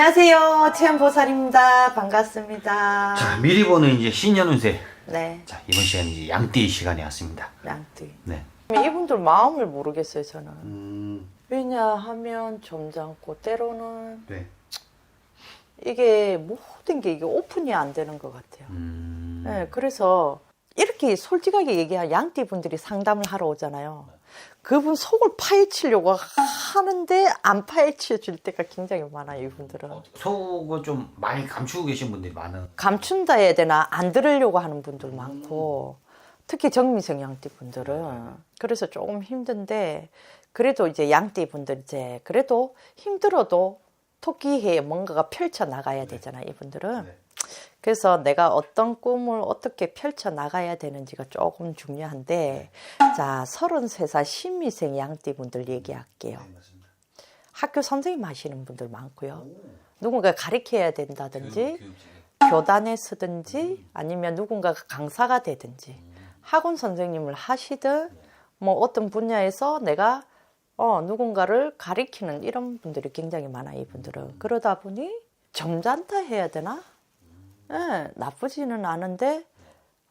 안녕하세요. 체험보살입니다. 반갑습니다. 자, 미리 보는 이제 신년 운세. 네, 자, 이번 시간은 이제 양띠 시간이 왔습니다. 양띠. 네. 이분들 마음을 모르겠어요, 저는. 음, 왜냐하면 점잖고 때로는 네. 이게 모든 게 이게 오픈이 안 되는 것 같아요. 음, 네, 그래서 이렇게 솔직하게 얘기한 양띠 분들이 상담을 하러 오잖아요. 그분 속을 파헤치려고 하는데 안 파헤쳐 줄 때가 굉장히 많아요, 이분들은. 속을 좀 많이 감추고 계신 분들이 많은. 감춘다 해야 되나 안 들으려고 하는 분들 많고 특히 정미성 양띠 분들은 그래서 조금 힘든데 그래도 이제 양띠 분들 이제 그래도 힘들어도 토끼해 뭔가가 펼쳐 나가야 되잖아 이분들은 네. 그래서 내가 어떤 꿈을 어떻게 펼쳐 나가야 되는지가 조금 중요한데 자 33살 신미생 양띠 분들 얘기할게요. 맞습니다. 학교 선생님 하시는 분들 많고요. 누군가 가르쳐야 된다든지 교육직에. 교단에 쓰든지 아니면 누군가가 강사가 되든지 학원 선생님을 하시든 뭐 어떤 분야에서 내가 어 누군가를 가리키는 이런 분들이 굉장히 많아요 이분들은. 그러다 보니 점잖다 해야 되나? 예, 나쁘지는 않은데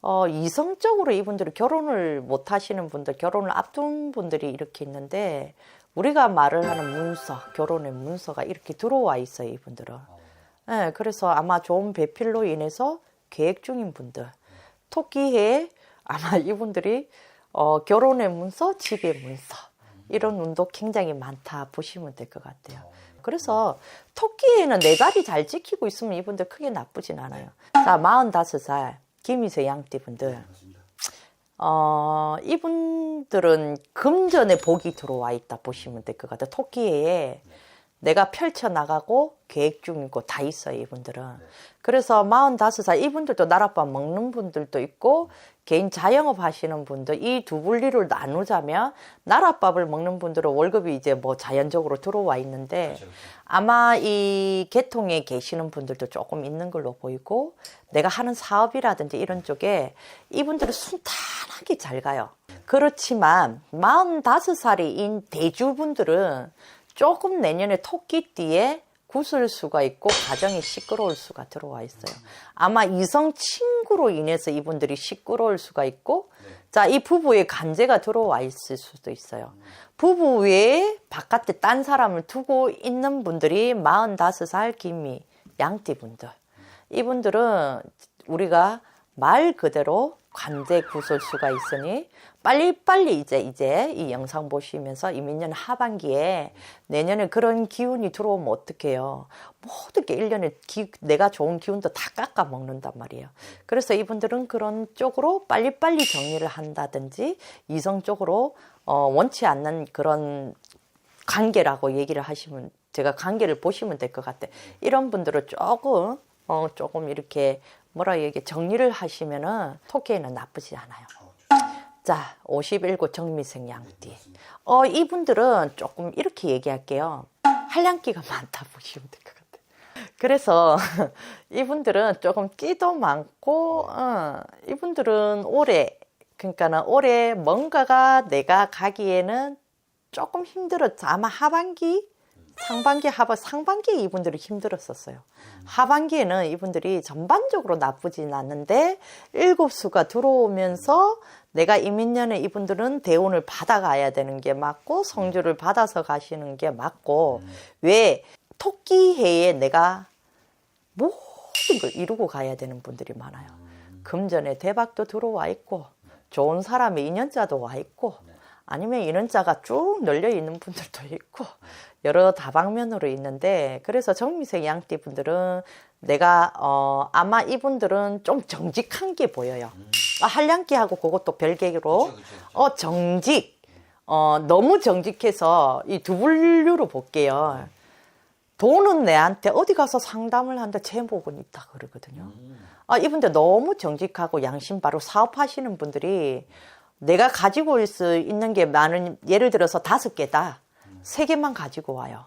어 이성적으로 이분들이 결혼을 못 하시는 분들 결혼을 앞둔 분들이 이렇게 있는데 우리가 말을 하는 문서 결혼의 문서가 이렇게 들어와 있어요 이분들은 네, 그래서 아마 좋은 배필로 인해서 계획 중인 분들, 토끼해 아마 이분들이 어, 결혼의 문서, 집의 문서 이런 운도 굉장히 많다 보시면 될 것 같아요. 그래서 토끼에는 내 자리 잘 지키고 있으면 이분들 크게 나쁘진 않아요. 자, 45살 김희세 양띠 분들. 맞습니다. 어, 이분들은 금전에 복이 들어와 있다 보시면 될 것 같아요. 토끼에 내가 펼쳐 나가고 계획 중이고 다 있어요, 이분들은. 그래서 45살, 이분들도 나랏밥 먹는 분들도 있고, 개인 자영업 하시는 분들, 이 두 분리를 나누자면, 나랏밥을 먹는 분들은 월급이 이제 뭐 자연적으로 들어와 있는데, 그렇죠. 아마 이 계통에 계시는 분들도 조금 있는 걸로 보이고 내가 하는 사업이라든지 이런 쪽에 이분들은 순탄하게 잘 가요. 그렇지만 45살인 대주분들은 조금 내년에 토끼띠에 구슬 수가 있고 가정이 시끄러울 수가 들어와 있어요. 아마 이성 친구로 인해서 이분들이 시끄러울 수가 있고 자, 이 부부의 간제가 들어와 있을 수도 있어요. 부부 외에 바깥에 딴 사람을 두고 있는 분들이 45살 김미 양띠 분들. 이분들은 우리가 말 그대로 관제 구설수가 있으니 빨리 빨리 이제 이제 이 영상 보시면서 이민년 하반기에 내년에 그런 기운이 들어오면 어떡해요. 모든 게 1년에 기, 내가 좋은 기운도 다 깎아 먹는단 말이에요. 그래서 이분들은 그런 쪽으로 빨리빨리 정리를 한다든지 이성적으로 어, 원치 않는 그런 관계라고 얘기를 하시면 제가 관계를 보시면 될 것 같아요. 이런 분들은 조금 어 조금 이렇게 뭐라 얘기 정리를 하시면은 토끼에는 나쁘지 않아요. 자, 51고 정미생 양띠. 어 이분들은 조금 이렇게 얘기할게요. 한량기가 많다 보시면 될 것 같아요. 그래서 이분들은 조금 끼도 많고 어, 이분들은 올해 그러니까는 올해 뭔가가 내가 가기에는 조금 힘들었죠. 아마 하반기, 상반기, 하반, 상반기에 이분들이 힘들었었어요. 하반기에는 이분들이 전반적으로 나쁘진 않는데 일곱 수가 들어오면서 내가 이민년에 이분들은 대운을 받아가야 되는 게 맞고 성주를 받아서 가시는 게 맞고 왜 토끼 해에 내가 모든 걸 이루고 가야 되는 분들이 많아요. 금전에 대박도 들어와 있고 좋은 사람의 인연자도 와 있고 아니면 인연자가 쭉 널려 있는 분들도 있고 여러 다방면으로 있는데 그래서 정미생 양띠 분들은 내가 어 아마 이분들은 좀 정직한 게 보여요. 아, 한량기하고 그것도 별개로 그쵸, 그쵸, 그쵸. 어 정직 어 너무 정직해서 이 두 분류로 볼게요. 돈은 내한테 어디 가서 상담을 한다 제목은 있다 그러거든요. 아, 이분들 너무 정직하고 양심 바로 사업하시는 분들이 내가 가지고 있을 수 있는 게 많은 예를 들어서 다섯 개다 세 개만 가지고 와요.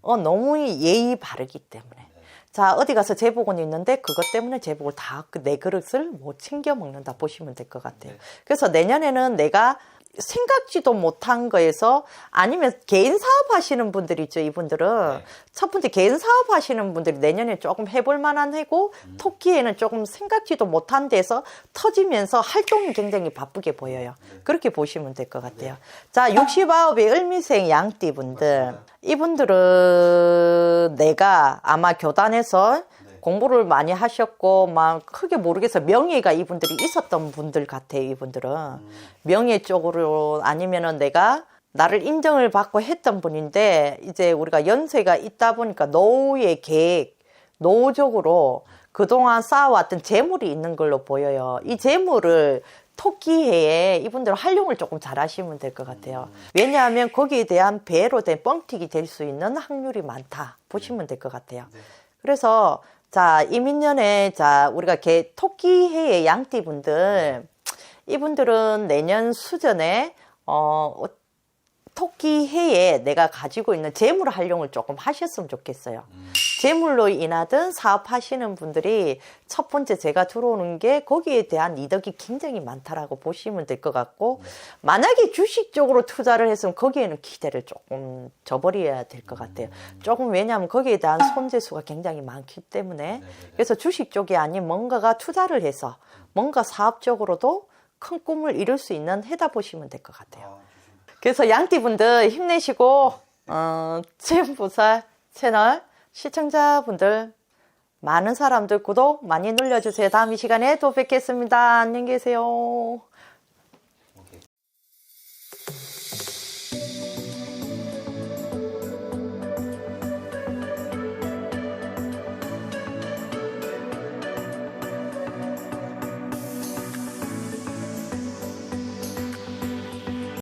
어 너무 예의 바르기 때문에. 자 어디 가서 제복은 있는데 그것 때문에 제복을 다 내 그릇을 못 챙겨 먹는다 보시면 될 것 같아요. 그래서 내년에는 내가 생각지도 못한 거에서 아니면 개인 사업 하시는 분들 있죠, 이분들은. 네. 첫 번째 개인 사업 하시는 분들이 내년에 조금 해볼 만한 해고 토끼에는 조금 생각지도 못한 데서 터지면서 활동이 굉장히 바쁘게 보여요. 그렇게 보시면 될 것 같아요. 자, 69의 을미생 양띠 분들. 이분들은 내가 아마 교단에서 공부를 많이 하셨고 막 크게 모르겠어 명예가 이분들이 있었던 분들 같아요 이분들은 명예 쪽으로 아니면은 내가 나를 인정을 받고 했던 분인데 이제 우리가 연세가 있다 보니까 노후의 계획 노후적으로 그동안 쌓아왔던 재물이 있는 걸로 보여요 이 재물을 토끼해에 이분들 활용을 조금 잘 하시면 될 것 같아요. 왜냐하면 거기에 대한 배로 된 뻥튀기 될 수 있는 확률이 많다. 보시면 될 것 같아요. 그래서 자 이민년에 자 우리가 개 토끼해의 양띠분들. 이분들은 내년 수전에 어 어, 토끼 해에 내가 가지고 있는 재물 활용을 조금 하셨으면 좋겠어요. 재물로 인하든 사업하시는 분들이 첫 번째 제가 들어오는 게 거기에 대한 이득이 굉장히 많다라고 보시면 될 것 같고 만약에 주식 쪽으로 투자를 했으면 거기에는 기대를 조금 저버려야 될 것 같아요. 조금 왜냐하면 거기에 대한 손재수가 굉장히 많기 때문에 그래서 주식 쪽이 아닌 뭔가가 투자를 해서 뭔가 사업적으로도 큰 꿈을 이룰 수 있는 해다 보시면 될 것 같아요. 그래서 양띠분들 힘내시고 어, 채무보살 채널 시청자분들 많은 사람들 구독 많이 눌러주세요. 다음 이 시간에 또 뵙겠습니다. 안녕히 계세요.